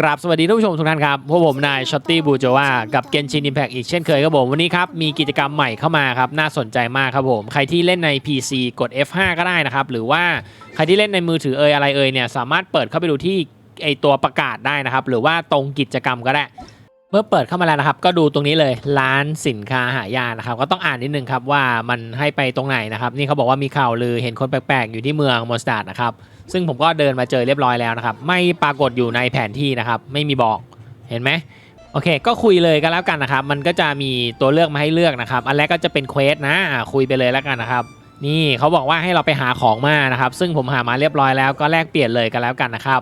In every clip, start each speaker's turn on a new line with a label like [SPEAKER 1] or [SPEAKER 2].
[SPEAKER 1] กราบสวัสดีท่านผู้ชมทุกท่านครับ พวกผมนายช็อตตี้บูโจวากับเกนชินอิมแพกอีกเช่นเคยครับผม วันนี้ครับ มีกิจกรรมใหม่เข้ามาครับ น่าสนใจมากครับผม ใครที่เล่นใน PC กด F5 ก็ได้นะครับ หรือว่าใครที่เล่นในมือถือเอยอะไรเอยเนี่ย สามารถเปิดเข้าไปดูที่ไอตัวประกาศได้นะครับ หรือว่าตรงกิจกรรมก็ได้ มื่อเปิดเข้ามาแล้วนะครับ ก็ดูตรงนี้เลยร้านสินค้าหายากนะครับ ก็ต้องอ่านนิดนึงครับว่ามันให้ไปตรงไหนนะครับ นี่เขาบอกว่ามีข่าวลือเห็นคนแปลกๆ อยู่ที่เมืองมอสตาดนะครับ ซึ่งผมก็เดินมาเจอเรียบร้อยแล้วนะครับ ไม่ปรากฏอยู่ในแผนที่นะครับ ไม่มีบอกเห็นไหมโอเค ก็คุยเลยกันแล้วกันนะครับ มันก็จะมีตัวเลือกมาให้เลือกนะครับ อันแรกก็จะเป็นเควสนะอะคุยไปเลยแล้วกันนะครับนี่เขาบอกว่าให้เราไปหาของมานะครับ ซึ่งผมหามาเรียบร้อยแล้วก็แลกเปลี่ยนเลยกันแล้วกันนะครับ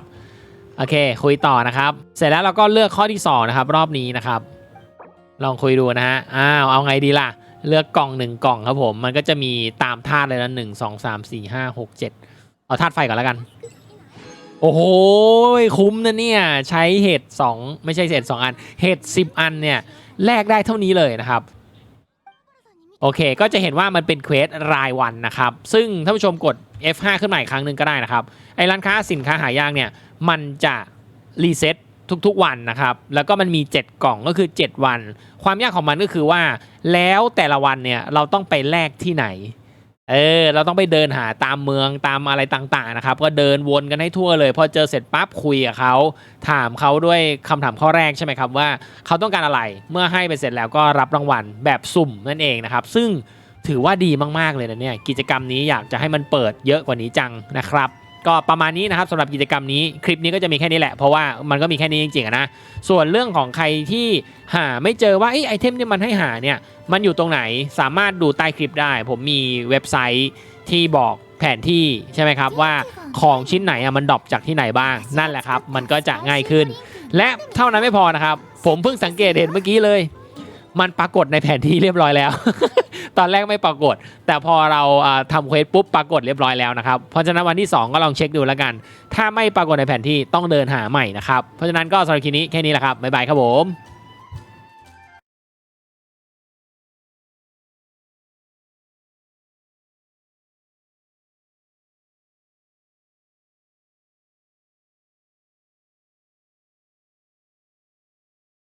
[SPEAKER 1] โอเค คุยต่อนะครับ เสร็จแล้วเราก็เลือกข้อที่สองนะครับ รอบนี้นะครับ ลองคุยดูนะฮะอ้าวเอาไงดีล่ะ เลือกกล่องหนึ่งกล่องครับผม มันก็จะมีตามธาตุเลยนะหนึ่งสองสามสี่ห้าหกเจ็ดเอาธาตุไฟก่อนแล้วกัน โอ้โหคุ้มนะเนี่ย ใช้เห็ดสองไม่ใช่เห็ดสองอันเห็ดสิบอันเนี่ยแลกได้เท่านี้เลยนะครับ โอเค ก็จะเห็นว่ามันเป็นเควสรายวันนะครับ ซึ่งท่านผู้ชมกด F5 ขึ้นใหม่ครั้งหนึ่งก็ได้นะครับ ไอ้ร้านค้าสินค้าหายากเนี่ย มันจะรีเซ็ตทุกๆวันนะครับ แล้วก็มันมี 7 กล่องก็คือ 7 วัน ความยากของมันก็คือว่า แล้วแต่ละวันเนี่ย เราต้องไปแลกที่ไหน เออเราต้องไปเดินหาตามเมืองตามอะไรต่างๆนะครับ ก็เดินวนกันให้ทั่วเลย พอเจอเสร็จปั๊บคุยกับเขาถามเขาด้วยคำถามข้อแรกใช่ไหมครับว่าเขาต้องการอะไรเมื่อให้ไปเสร็จแล้วก็รับรางวัลแบบสุ่มนั่นเองนะครับ ซึ่งถือว่าดีมากๆเลยนะเนี่ยกิจกรรมนี้อยากจะให้มันเปิดเยอะกว่านี้จังนะครับ ก็ประมาณนี้นะครับสำหรับกิจกรรมนี้คลิปนี้ก็จะมีแค่นี้แหละ เพราะว่ามันก็มีแค่นี้จริงๆนะส่วนเรื่องของใครที่หาไม่เจอว่าไอ้ไอเทมที่มันให้หาเนี่ยมันอยู่ตรงไหนสามารถดูใต้คลิปได้ ผมมีเว็บไซต์ที่บอกแผนที่ใช่ไหมครับว่าของชิ้นไหนอะมันดรอปจากที่ไหนบ้างนั่นแหละครับ มันก็จะง่ายขึ้น และเท่านั้นไม่พอนะครับ ผมเพิ่งสังเกตเห็นเมื่อกี้เลย มันปรากฏในแผนที่เรียบร้อยแล้ว ตอนแรกไม่ปรากฏ แต่พอเราทำเควสปุ๊บปรากฏเรียบร้อยแล้วนะครับ เพราะฉะนั้นวันที่ 2 ก็ลองเช็คดูแล้วกัน ถ้าไม่ปรากฏในแผนที่ต้องเดินหาใหม่นะครับ เพราะฉะนั้นก็สำหรับคลิปนี้แค่นี้แหละครับบ๊ายบายครับผม